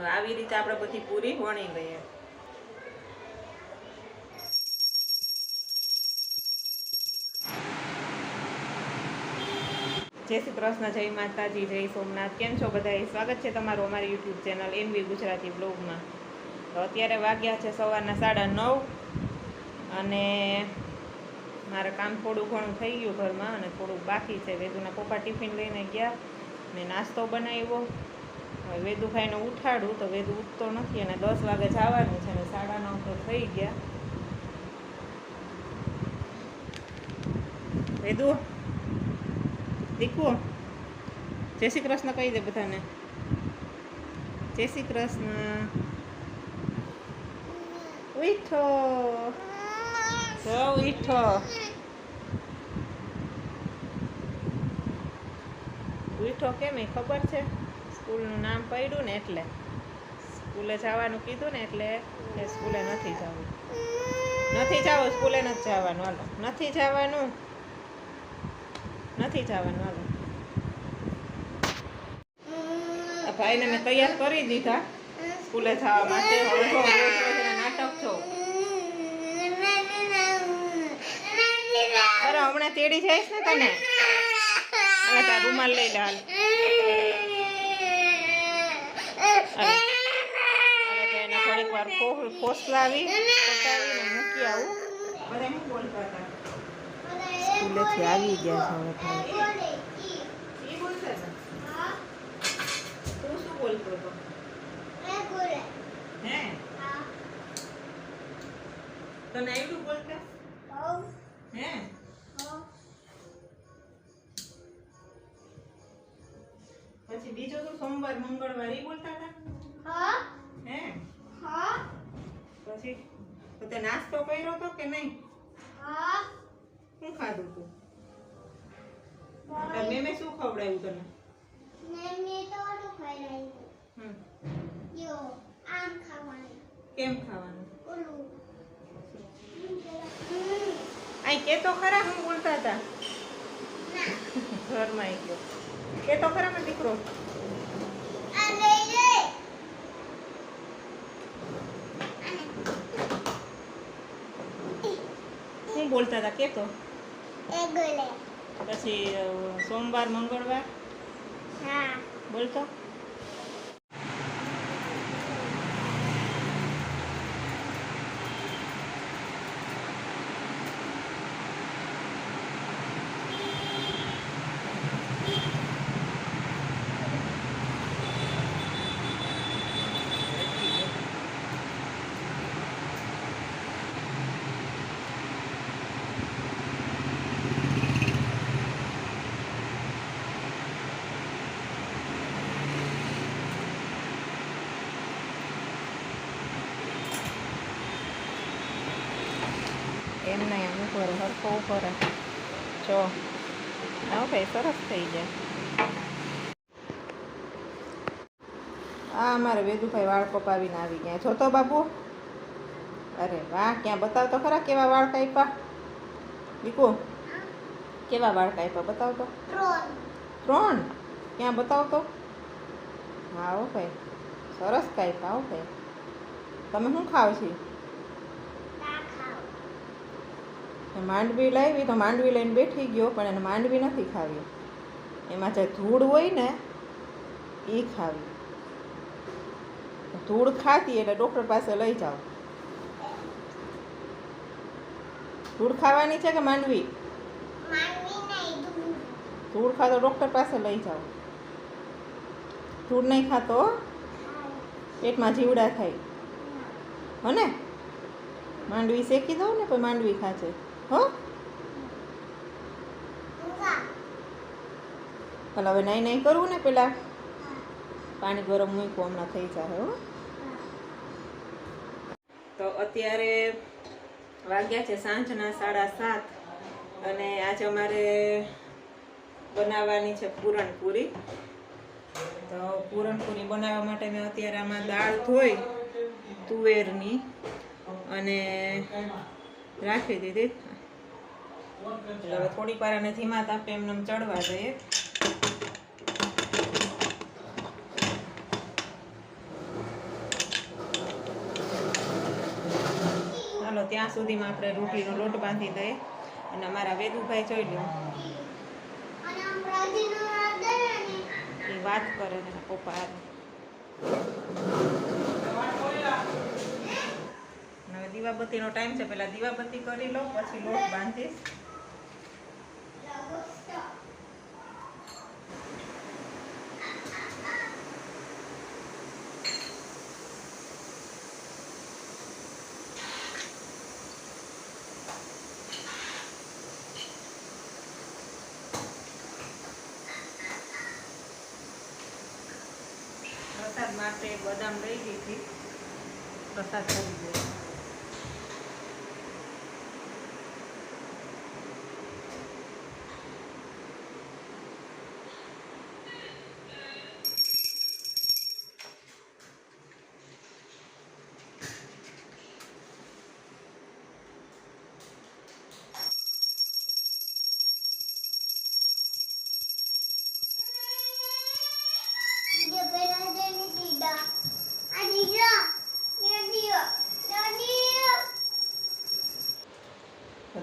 આવી રીતે આપણે બધી પૂરી વણી લઈએ. જય શ્રી કૃષ્ણ, જય માતાજી, જય સોમનાથ. કેમ છો બધા સ્વાગત છે તમારું અમારી યુટ્યુબ ચેનલ એમવી ગુજરાતી બ્લોગમાં. તો અત્યારે વાગ્યા છે સવારના સાડા નવ અને મારે કામ થોડું ઘણું થઈ ગયું ઘરમાં અને થોડુંક બાકી છે. વેદુના પપ્પા ટિફિન લઈને ગયા મેં નાસ્તો બનાવ્યો. હવે વેદુભાઈને ઉઠાડું તો વેદુ ઉઠતો નથી અને દસ વાગે જવાનું છે અને સાડા નવ તો થઈ ગયા. વેદુ, દીકુ, જય શ્રી કૃષ્ણ કહી દે બધાને. જય શ્રી કૃષ્ણ. ઉઠો. જો ઉઠો. ઉઠો કેમ ખબર છે? સ્કૂલનું નામ પડ્યું ને એટલે. સ્કૂલે જવાનું કીધું ને એટલે એ સ્કૂલે નથી જવું. નથી જવું, સ્કૂલે નથી જવાનું. હાલો. નથી જવાનું. નથી જવાનું. હાલો. ભાઈને મેં તૈયાર કરી દીધા. સ્કૂલે જવા માટે. નાટક છો અરે હમણાં તેડી જઈશ ને તને? તાર રૂમાલ લઈ લે. હાલે તો એને થોડીક વાર ફોસલાવી પતાવીને મૂકી આવું. સ્કૂલેથી આવી ગયા છે હવે તને આવ્યું બોલતા હે? પછી બીજો તો સોમવાર મંગળવાર એ બોલતા હતા? હે પછી? તો તે નાસ્તો કર્યો તો કે નહીં? શું ખાધું તું? તાર મેમે શું ખવડાવ્યું તને? હમ. કેમ ખાવાનું? આઈ કે તો ખરા હું બોલતા હતા. ઘરમાં આવી ગયો. કે તો ખરા મારો દીકરો શું બોલતા હતા કે તો? પછી સોમવાર મંગળવાર? બોલતો એમ નહીં હરખો ઉપર રહે જો આવો ભાઈ સરસ થઈ જાય. આ અમારે વેદુભાઈ વાળ કપાવીને આવી ગયા. જોતો બાબુ અરે વાહ ક્યાં બતાવ તો ખરા કેવા વાળ કાપ્યા? દીકુ કેવા વાળ કાપ્યા બતાવ તો. ત્રણ. ક્યાં બતાવ તો? હા હો ભાઈ સરસ કાપ્યા હો ભાઈ તમે શું ખાવ છો એ માંડવી લાવી તો માંડવી લઈને બેઠી ગયો પણ એને માંડવી નથી ખાવી. એમાં જે ધૂળ હોય ને એ ખાવી. ધૂળ ખાતી એટલે ડૉક્ટર પાસે લઈ જાઓ. ધૂળ ખાવાની છે કે માંડવી? ધૂળ. ખાતો ડૉક્ટર પાસે લઈ જાઓ. ધૂળ નહીં ખાતો? પેટમાં જીવડા થાય. હને માંડવી શેકી દઉં ને પછી માંડવી ખાશે હો? ભલા હવે નહીં નહીં કરવું ને પેલા? પાણી ગરમ મૂકવું હમણાં થઈ જાય હો. તો અત્યારે વાગ્યા છે સાંજના સાડા સાત અને આજે અમારે બનાવવાની છે પૂરણપૂરી. તો પૂરણપૂરી બનાવવા માટે મેં અત્યારે આમાં દાળ ધોઈ તુવેરની અને રાખી દીધી. હવે થોડીક વાર અને ધીમા તાપે એમને ચડવા જઈએ ચાલો ત્યાં સુધીમાં આપણે રોટલીનો લોટ બાંધી દઈએ. અને અમારા વેદુભાઈ જોઈ લો. વાત કરે પપ્પા દીવાબત્તીનો ટાઈમ છે, પહેલાં દીવાબત્તી કરી લો, પછી લોટ બાંધીશ. પ્રસાદ માટે બદામ લઈ હતી પ્રસાદ કરી દે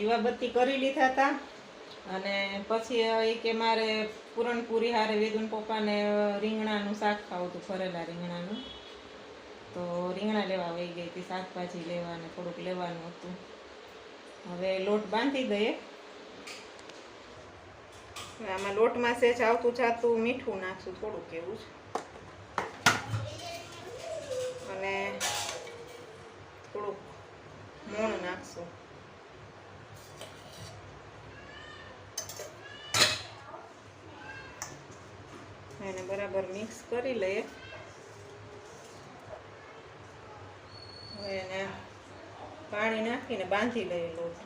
દીવાબત્તી કરી લીધા હતા. અને પછી એ કે મારે પૂરણપૂરી હારે વેદુન પપ્પાને રીંગણાનું શાક ખાવું હતું, ફરેલા રીંગણાનું. તો રીંગણા લેવા વહી ગઈ હતી, શાકભાજી લેવા અને થોડુંક લેવાનું હતું. હવે લોટ બાંધી દઈએ. આમાં લોટમાં સેજ આવતું જાતું મીઠું નાખશું, થોડુંક એવું જ. અને થોડુંક મોણ નાખશું એને બરાબર મિક્સ કરી લઈએ. હવે એને પાણી નાખીને બાંધી લઈએ લોટ.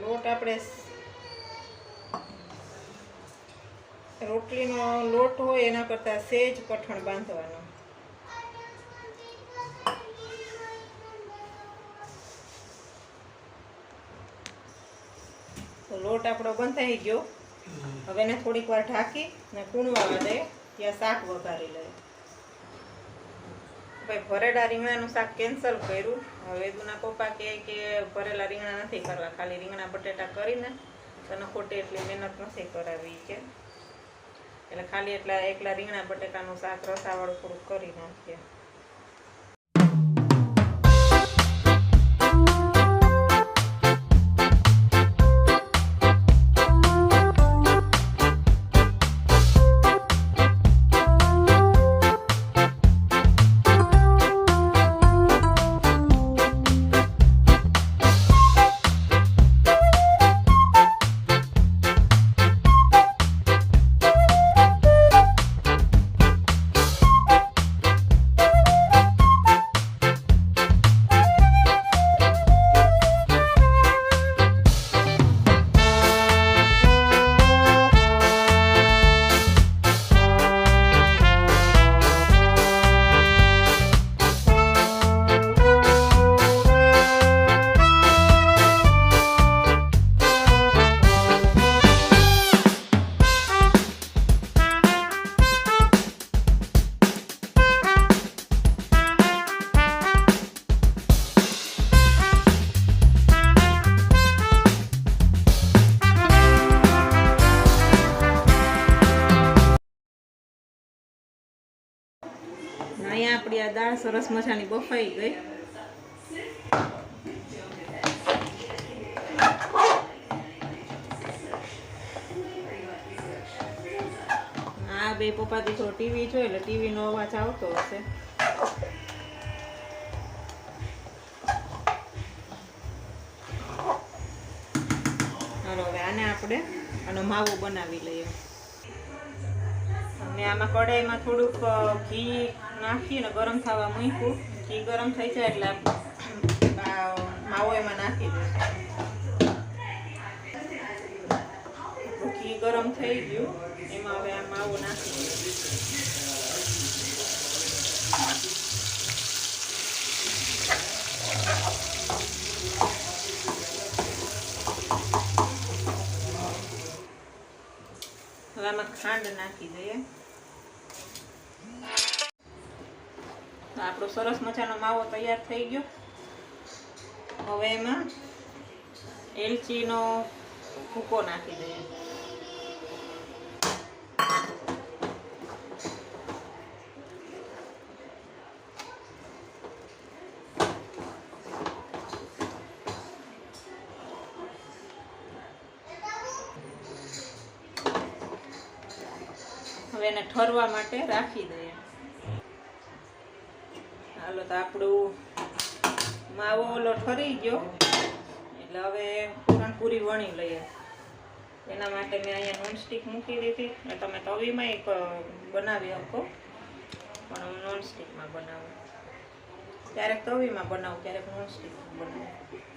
લોટ આપણે રોટલીનો લોટ હોય એના કરતાં સેજ કઠણ બાંધવાનો. લોટ આપણો બંધાઈ ગયો. હવે એને થોડીક વાર ઢાંકી ને કૂણવા દે, ત્યાં શાક વઘારી લઈએ ભાઈ, ભરેલા રીંગણાનું શાક કેન્સલ કર્યું. હવે દુના પપ્પા કહે કે ભરેલા રીંગણા નથી કરવા, ખાલી રીંગણા બટેટા કરીને તને ખોટી એટલી મહેનત નથી કરાવી કે. એટલે ખાલી એટલા એકલા રીંગણા બટેકાનું શાક, રસાવાળું થોડુંક કરી નાખીએ દાળ, સરસ મજાની બફાઈ ગઈ. આ બે પપ્પા દીકરો ટીવી જોઈ એટલે ટીવી નો અવાજ આવતો હશે. હાલો, હવે આને આપણે આનો માવો બનાવી લઈએ. અને આમાં કઢાઈમાં થોડુંક ઘી નાખીને ગરમ થવા મૂક્યું ઘી ગરમ થઈ જાય એટલે માવો એમાં નાખી દે. ઘી ગરમ થઈ ગયું. એમાં હવે આ માવો નાખી દઉં હવે આમાં ખાંડ નાખી દઈએ. આપણો સરસ મજાનો માવો તૈયાર થઈ ગયો હવે એમાં એલચીનો ભૂકો નાખી દઈએ હવે એને ઠરવા માટે રાખી દઈએ હાલો તો આપણું માવો ઓલો ઠરી ગયો. એટલે હવે પૂરણપૂરી વણી લઈએ. એના માટે મેં અહીંયા નોનસ્ટિક મૂકી દીધી. અને તમે તવીમાં એક બનાવી શકો. પણ હું નોનસ્ટિકમાં બનાવું. ક્યારેક તવીમાં બનાવું, ક્યારેક નોનસ્ટિકમાં બનાવું.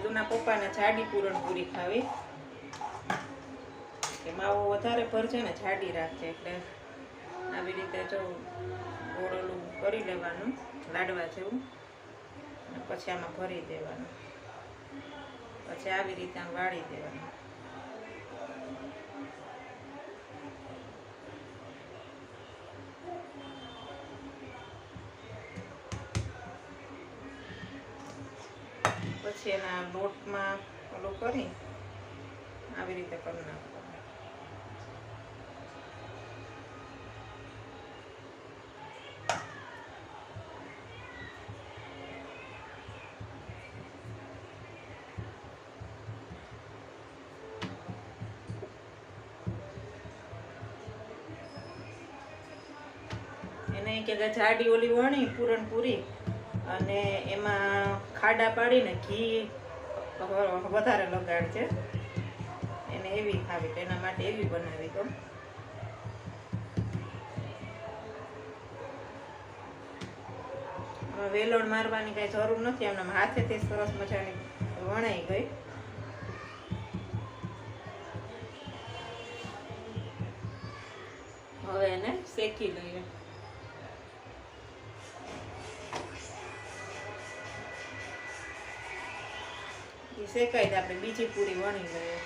વેદુના પપ્પાને જાડી પૂરણપૂરી ખાવી. કે માવો વધારે ભરજે ને જાડી રાખજે એટલે આવી રીતે જો ગોળેલું કરી લેવાનું, લાડવા જેવું. પછી આમાં ભરી દેવાનું. પછી આવી રીતે આમ વાળી દેવાનું. પછી એના લોટમાં ઓલું કરી આવી રીતે કરી નાખવાનું. એને કે જાડી ઓલી વણી પૂરણપૂરી અને એમાં ખાડા પાડીને ઘી વધારે લગાડ છે એને એવી ખાવી એના માટે એવી બનાવી તો વેલણ મારવાની કઈ જરૂર નથી એમના હાથેથી સરસ મજાની વણાઈ ગઈ. હવે એને શેકી લઈએ. એ શેકાય આપણે બીજી પૂરી વણી લઈએ.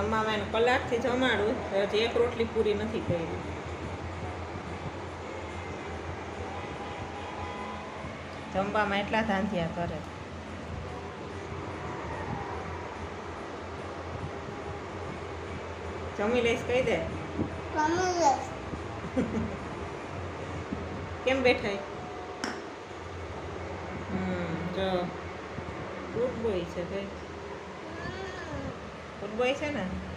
હવે જમવામાં એને કલાકથી જમાડું હજી એક રોટલી પૂરી નથી કરી જમવામાં એટલા ધાંધિયા કરે. જમી લઈશ કહી દે? કેમ બેઠાય હમ જો ગુડ બોય છે ભાઈ ગુડ બોય છે ને